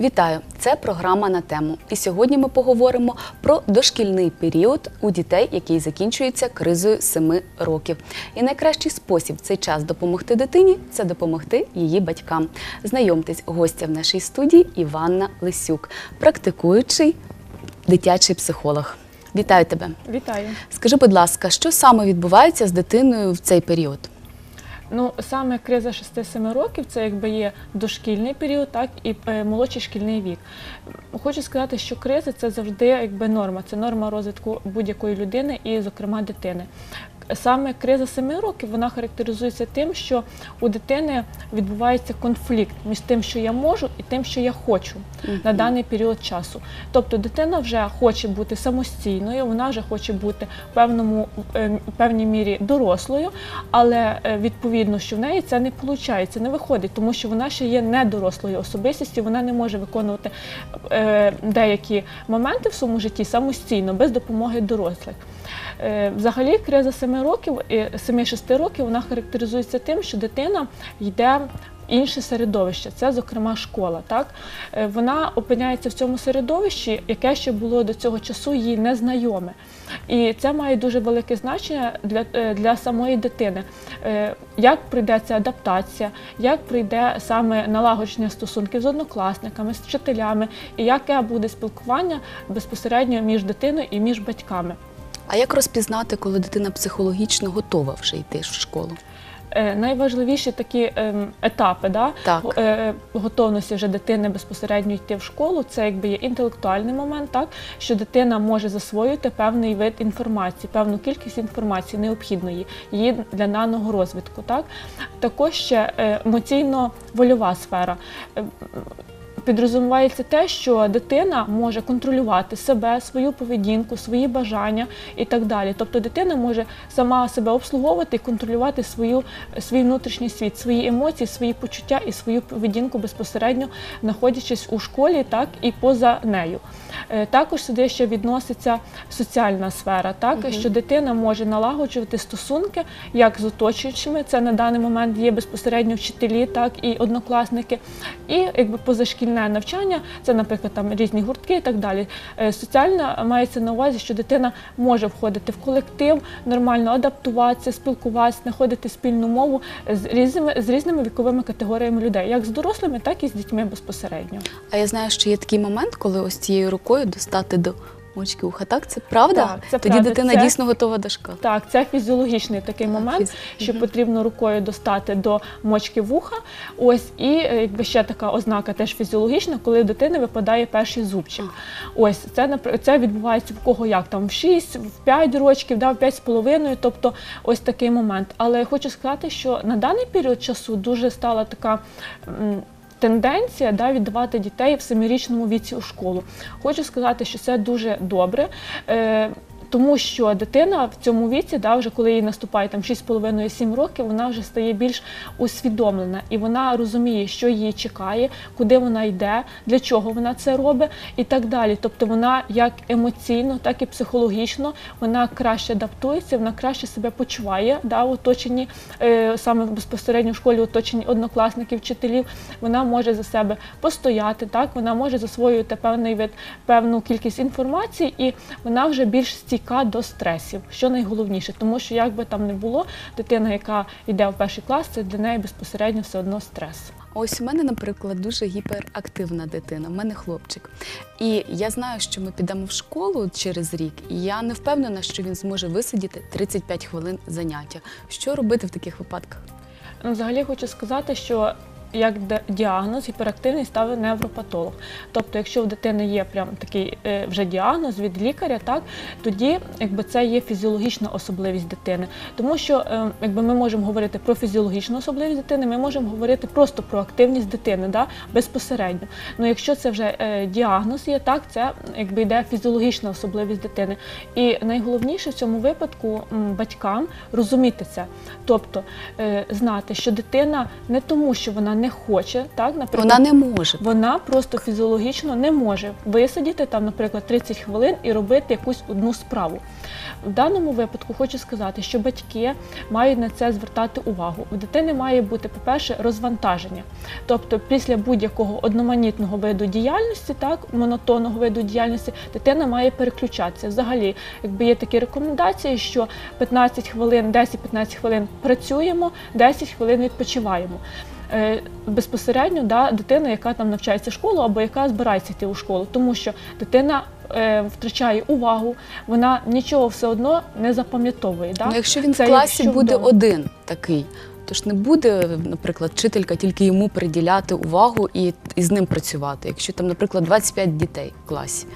Вітаю! Це програма на тему. І сьогодні ми поговоримо про дошкільний період у дітей, який закінчується кризою 7 років. І найкращий спосіб в цей час допомогти дитині це допомогти її батькам. Знайомтесь, гостя в нашій студії Іванна Лисюк, практикуючий дитячий психолог. Вітаю тебе! Вітаю. Скажи, будь ласка, що саме відбувається з дитиною в цей період? Ну саме криза 6-7 років це якби є дошкільний період, так і е, молодший шкільний вік. Хочу сказати, що криза це завжди якби норма, це норма розвитку будь-якої людини і, зокрема, дитини. Саме криза 7 років вона характеризується тим, що у дитини відбувається конфлікт між тим, що я можу, і тим, що я хочу на даний період часу. Тобто дитина вже хоче бути самостійною, вона вже хоче бути в певному е, певній мірі дорослою, але е, відповідно, що в неї це не виходить, не виходить, тому що вона ще є недорослою особистістю, вона не може виконувати е, деякі моменти в своєму житті самостійно, без допомоги дорослих. Е, Взагалі, криза 7 років, 7-6 років вона характеризується тим, що дитина йде в інше середовище, це, зокрема, школа. Так? Е, Вона опиняється в цьому середовищі, яке ще було до цього часу їй незнайоме. І це має дуже велике значення для, е, для самої дитини. Як прийде ця адаптація, як прийде саме налагодження стосунків з однокласниками, з вчителями, і яке буде спілкування безпосередньо між дитиною і між батьками. А як розпізнати, коли дитина психологічно готова вже йти в школу? Е, Найважливіші такі ем, етапи да, Так. е, готовності вже дитини безпосередньо йти в школу, це якби є інтелектуальний момент, так, що дитина може засвоювати певний вид інформації, певну кількість інформації необхідної її для даного розвитку. Так. Також ще е, емоційно-вольова сфера. Підрозумівається те, що дитина може контролювати себе, свою поведінку, свої бажання і так далі. Тобто дитина може сама себе обслуговувати і контролювати свою, свій внутрішній світ, свої емоції, свої почуття і свою поведінку безпосередньо знаходячись у школі, так і поза нею. Е, Також сюди ще відноситься соціальна сфера, так що дитина може налагоджувати стосунки як з оточуючими. Це на даний момент є безпосередньо вчителі, так і однокласники, і якби позашкільне навчання, це, наприклад, там різні гуртки і так далі. Е, Соціальна мається на увазі, що дитина може входити в колектив, нормально адаптуватися, спілкуватися, знаходити спільну мову з різними з різними віковими категоріями людей, як з дорослими, так і з дітьми безпосередньо. А я знаю, що є такий момент, коли ось цією рукою достати до мочки уха. Так, це правда? Так, це Тоді правда. дитина Це- дійсно готова до школи. Так, це фізіологічний такий момент, фіз- що потрібно рукою достати до мочки вуха. Ось і е, якби ще така ознака теж фізіологічна, коли в дитини випадає перший зубчик. Ось це напр- це відбувається в кого як там в 6, в 5 років, да, в 5 з половиною, тобто ось такий момент. Але я хочу сказати, що на даний період часу дуже стала така. м, Тенденція да, віддавати дітей в семирічному віці у школу. Хочу сказати, що це дуже добре. Тому що дитина в цьому віці, да, вже коли їй наступає там 6,5-7 років, вона вже стає більш усвідомлена і вона розуміє, що її чекає, куди вона йде, для чого вона це робить і так далі. Тобто вона як емоційно, так і психологічно вона краще адаптується, вона краще себе почуває да, в оточенні е, саме безпосередньо в школі, в оточенні однокласників, вчителів. Вона може за себе постояти, так вона може засвоювати певний вид, певну кількість інформації, і вона вже більш стійка до стресів, що найголовніше, тому що як би там не було, дитина, яка йде в перший клас, це для неї безпосередньо все одно стрес. Ось у мене, наприклад, дуже гіперактивна дитина. У мене хлопчик. І я знаю, що ми підемо в школу через рік, і я не впевнена, що він зможе висидіти 35 хвилин заняття. Що робити в таких випадках? Ну, взагалі хочу сказати, що як діагноз гіперактивність ставить невропатолог. Тобто, якщо в дитини є прям такий е, вже діагноз від лікаря, так тоді якби це є фізіологічна особливість дитини. Тому що е, якби ми можемо говорити про фізіологічну особливість дитини, ми можемо говорити просто про активність дитини, да, безпосередньо. Ну якщо це вже е, діагноз є, так це якби йде фізіологічна особливість дитини. І найголовніше в цьому випадку батькам розуміти це, тобто знати, що дитина не тому, що вона не хоче, так наприклад, Вона не може. вона просто фізіологічно не може висидіти там, наприклад, 30 хвилин і робити якусь одну справу. В даному випадку хочу сказати, що батьки мають на це звертати увагу. У дитини має бути, по-перше, розвантаження. Тобто, після будь-якого одноманітного виду діяльності, так, монотонного виду діяльності, дитина має переключатися. Взагалі, якби є такі рекомендації, що 15 хвилин, 10-15 хвилин працюємо, 10 хвилин відпочиваємо. Е, Безпосередньо да, дитина, яка там навчається в школу або яка збирається йти у школу, тому що дитина е, втрачає увагу, вона нічого все одно не запам'ятовує. Да? Ну, якщо він Це в класі буде вдома. один такий, то ж не буде, наприклад, вчителька тільки йому приділяти увагу і, і з ним працювати. Якщо там, наприклад, 25 дітей в класі.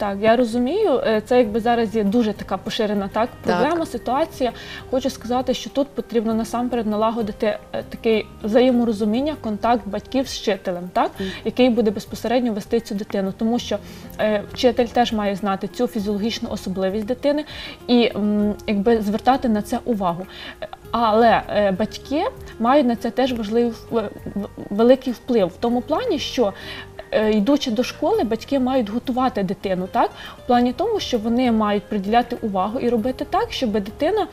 Так, я розумію. Е, Це якби зараз є дуже така поширена так проблема, ситуація. Хочу сказати, що тут потрібно насамперед налагодити е, такий взаєморозуміння, контакт батьків з вчителем, так який буде безпосередньо вести цю дитину, тому що е, вчитель теж має знати цю фізіологічну особливість дитини і м, якби звертати на це увагу. Але е, батьки мають на це теж важливий великий вплив в тому плані, що йдучи до школи, батьки мають готувати дитину, так? В плані тому, що вони мають приділяти увагу і робити так, щоб дитина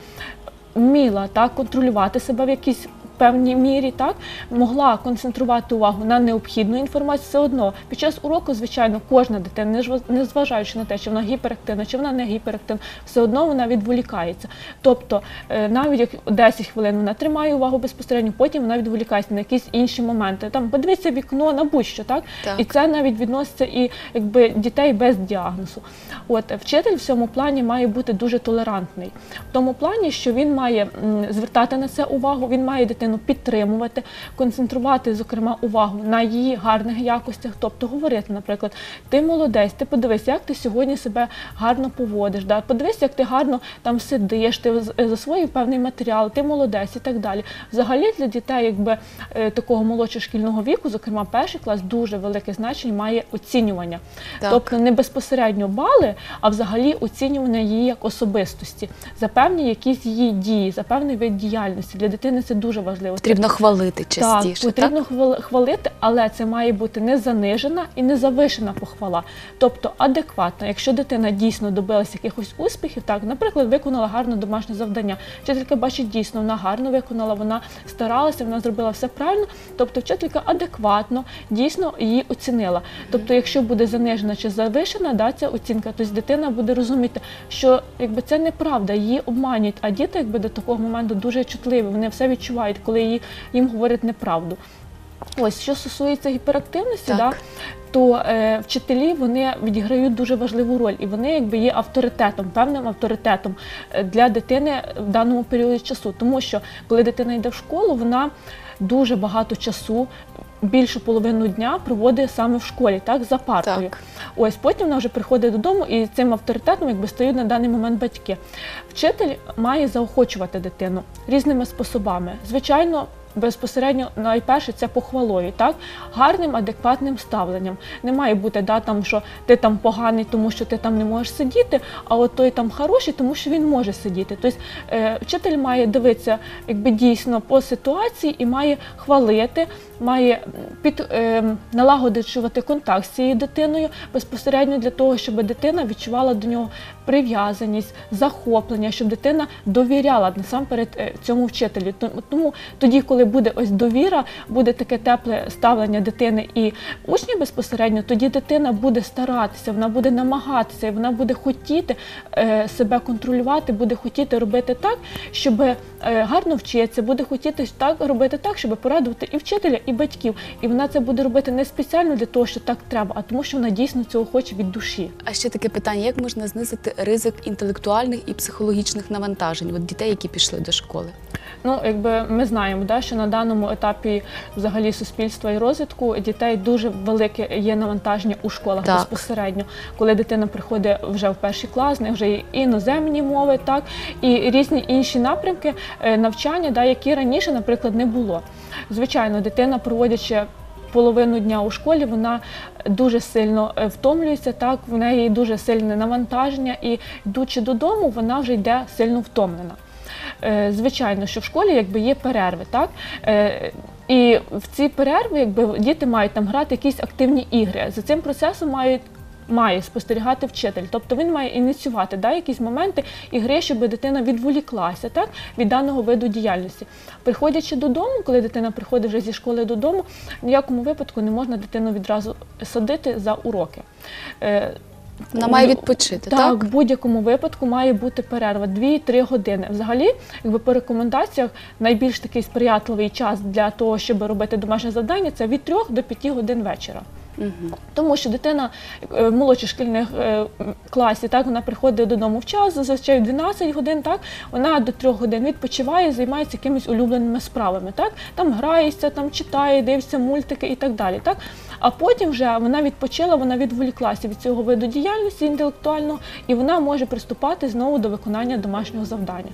вміла так контролювати себе в якійсь певній мірі, так могла концентрувати увагу на необхідну інформацію. Все одно під час уроку, звичайно, кожна дитина, не жва- не зважаючи на те, чи вона гіперактивна, чи вона не гіперактивна, все одно вона відволікається. Тобто, е, навіть як 10 хвилин вона тримає увагу безпосередньо, потім вона відволікається на якісь інші моменти. Там подивіться вікно на будь-що, так? Так. І це навіть відноситься і якби дітей без діагнозу. От вчитель в цьому плані має бути дуже толерантний, в тому плані, що він має звертати на це увагу, він має дитину підтримувати, концентрувати, зокрема, увагу на її гарних якостях, тобто говорити, наприклад, ти молодець, ти подивись, як ти сьогодні себе гарно поводиш. Да? Подивись, як ти гарно там сидиш, ти засвоїв певний матеріал, ти молодець і так далі. Взагалі для дітей, якби е, такого молодшого шкільного віку, зокрема перший клас, дуже велике значення має оцінювання. Так. Тобто не безпосередньо бали, а взагалі оцінювання її як особистості, за певні якісь її дії, за певний вид діяльності. Для дитини це дуже важливо. Потрібно хвалити частіше. Так, потрібно хвали- хвалити, але це має бути не занижена і не завишена похвала. Тобто адекватна. Якщо дитина дійсно добилася якихось успіхів, так, наприклад, виконала гарно домашнє завдання. Вчителька бачить, дійсно, вона гарно виконала, вона старалася, вона зробила все правильно. Тобто вчителька адекватно, дійсно її оцінила. Тобто, якщо буде занижена чи завишена, да, ця оцінка, то дитина буде розуміти, що якби це неправда, її обманюють. А діти, якби до такого моменту дуже чутливі, вони все відчувають, коли її, їм говорять неправду. Ось що стосується гіперактивності, Так. да, то е, вчителі вони відіграють дуже важливу роль, і вони якби є авторитетом, певним авторитетом е, для дитини в даному періоді часу. Тому що коли дитина йде в школу, вона дуже багато часу. Більшу половину дня проводить саме в школі, так за партою. Так. Ось потім вона вже приходить додому, і цим авторитетом якби стають на даний момент батьки. Вчитель має заохочувати дитину різними способами. Звичайно, безпосередньо найперше це похвалою, так гарним, адекватним ставленням. Не має бути да, там, що ти там поганий, тому що ти там не можеш сидіти, а от той там хороший, тому що він може сидіти. Тобто е, вчитель має дивитися якби дійсно по ситуації і має хвалити, має під е, налагоджувати контакт з цією дитиною безпосередньо для того, щоб дитина відчувала до нього прив'язаність, захоплення, щоб дитина довіряла насамперед е, цьому вчителю. Тому- тоді, коли буде ось довіра, буде таке тепле ставлення дитини і учня безпосередньо, тоді дитина буде старатися, вона буде намагатися, вона буде хотіти е, себе контролювати, буде хотіти робити так, щоб е, гарно вчитися, буде хотіти так робити так, щоб порадувати і вчителя, і батьків. І вона це буде робити не спеціально для того, що так треба, а тому, що вона дійсно цього хоче від душі. А ще таке питання: як можна знизити ризик інтелектуальних і психологічних навантажень от дітей, які пішли до школи? Ну, якби ми знаємо, да, що на даному етапі взагалі суспільства і розвитку дітей дуже велике є навантаження у школах Так. безпосередньо, коли дитина приходить вже в перший клас, в них вже є іноземні мови, так і різні інші напрямки е, навчання, да, які раніше, наприклад, не було. Звичайно, дитина, проводячи половину дня у школі, вона дуже сильно е, втомлюється, так в неї дуже сильне навантаження, і йдучи додому, вона вже йде сильно втомлена. Е, Звичайно, що в школі якби є перерви, так? Е, І в ці перерви, якби діти мають там грати якісь активні ігри. За цим процесом мають. Має спостерігати вчитель, тобто він має ініціювати да, якісь моменти ігри, щоб дитина відволіклася так, від даного виду діяльності. Приходячи додому, коли дитина приходить вже зі школи додому, в ніякому випадку не можна дитину відразу садити за уроки. Вона має відпочити, так, так? в будь-якому випадку має бути перерва 2-3 години. Взагалі, якби по рекомендаціях, найбільш такий сприятливий час для того, щоб робити домашнє завдання, це від 3 до 5 годин вечора. Мгм. Тому що дитина е, в молодших шкільних е, м, класі, так вона приходить додому в час, зазвичай в 12 годин, так вона до 3 годин відпочиває, займається якимись улюбленими справами, так там грається, там читає, дивиться мультики і так далі. Так а потім вже вона відпочила, вона відволіклася від цього виду діяльності інтелектуального, і вона може приступати знову до виконання домашнього завдання.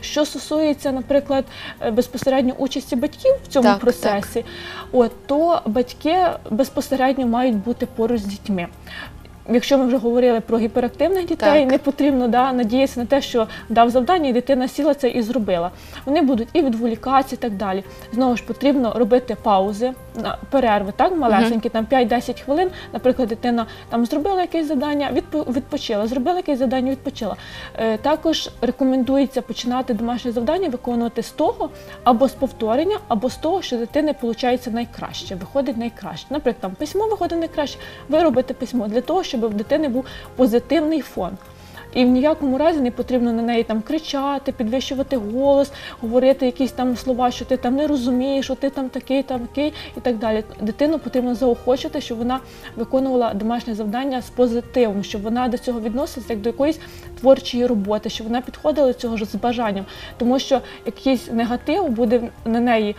Що стосується, наприклад, е, безпосередньо участі батьків в цьому Так, процесі, От, то батьки безпосередньо мають бути поруч з дітьми. Якщо ми вже говорили про гіперактивних дітей, Так. не потрібно да, надіятися на те, що дав завдання, і дитина сіла це і зробила. Вони будуть і відволікатися, і так далі. Знову ж потрібно робити паузи, перерви, так, малесенькі, там 5-10 хвилин. Наприклад, дитина там зробила якесь завдання, відпочила, зробила якесь завдання, відпочила. Е, також рекомендується починати домашнє завдання виконувати з того, або з повторення, або з того, що дитини виходить найкраще, виходить найкраще. Наприклад, там письмо виходить найкраще, ви робите письмо для того, щоб в дитини був позитивний фон. І в ніякому разі не потрібно на неї там кричати, підвищувати голос, говорити якісь там слова, що ти там не розумієш, що ти там такий, там такий і так далі. Дитину потрібно заохочити, щоб вона виконувала домашнє завдання з позитивом, щоб вона до цього відносилася як до якоїсь творчої роботи, щоб вона підходила до цього ж з бажанням, тому що якийсь негатив буде на неї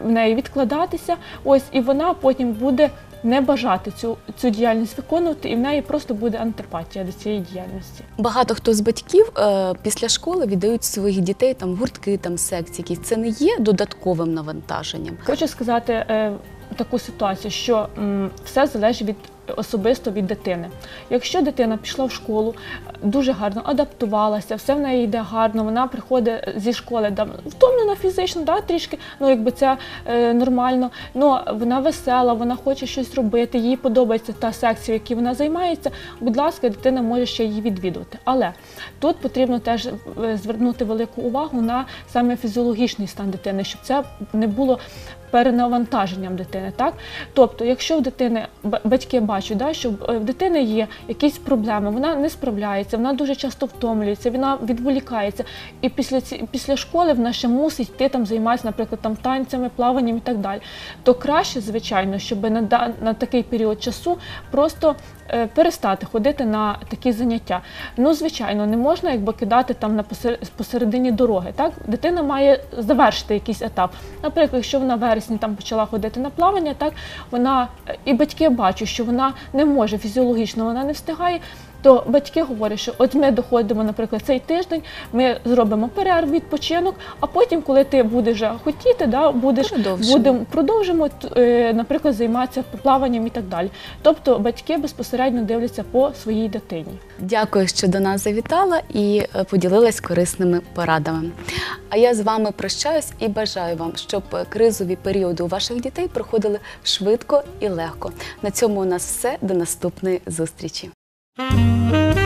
в неї відкладатися, ось і вона потім буде не бажати цю, цю діяльність виконувати, і в неї просто буде антипатія до цієї діяльності. Багато хто з батьків е, після школи віддають своїх дітей там гуртки, там секції. якісь. Це не є додатковим навантаженням. Хочу сказати е, таку ситуацію, що м, все залежить від особисто від дитини. Якщо дитина пішла в школу, дуже гарно адаптувалася, все в неї йде гарно, вона приходить зі школи там, втомлена фізично, да, трішки, ну якби це е, нормально. Ну вона весела, вона хоче щось робити, їй подобається та секція, в якій вона займається. Будь ласка, дитина може ще її відвідувати. Але тут потрібно теж е, звернути велику увагу на саме фізіологічний стан дитини, щоб це не було перенавантаженням дитини. Так? Тобто, якщо в дитини батьки бачать, да, що е, в дитини є якісь проблеми, вона не справляється, вона дуже часто втомлюється, вона відволікається. І після ці, після школи вона ще мусить йти там займатися, наприклад, там танцями, плаванням і так далі. То краще, звичайно, щоб на, на такий період часу просто перестати ходити на такі заняття. Ну, звичайно, не можна якби кидати там на посередині дороги. Так, дитина має завершити якийсь етап. Наприклад, якщо вона в вересні там почала ходити на плавання, так вона е, і батьки бачать, що вона не може фізіологічно, вона не встигає. То батьки говорять, що от ми доходимо, наприклад, цей тиждень, ми зробимо перерву, відпочинок, а потім, коли ти будеш вже хотіти, да, будеш Продовжимо. будемо продовжимо, е, наприклад, займатися плаванням і так далі. Тобто батьки безпосередньо дивляться по своїй дитині. Дякую, що до нас завітала і е, поділилась корисними порадами. А я з вами прощаюсь і бажаю вам, щоб е, кризові періоди у ваших дітей проходили швидко і легко. На цьому у нас все. До наступної зустрічі. Thank you.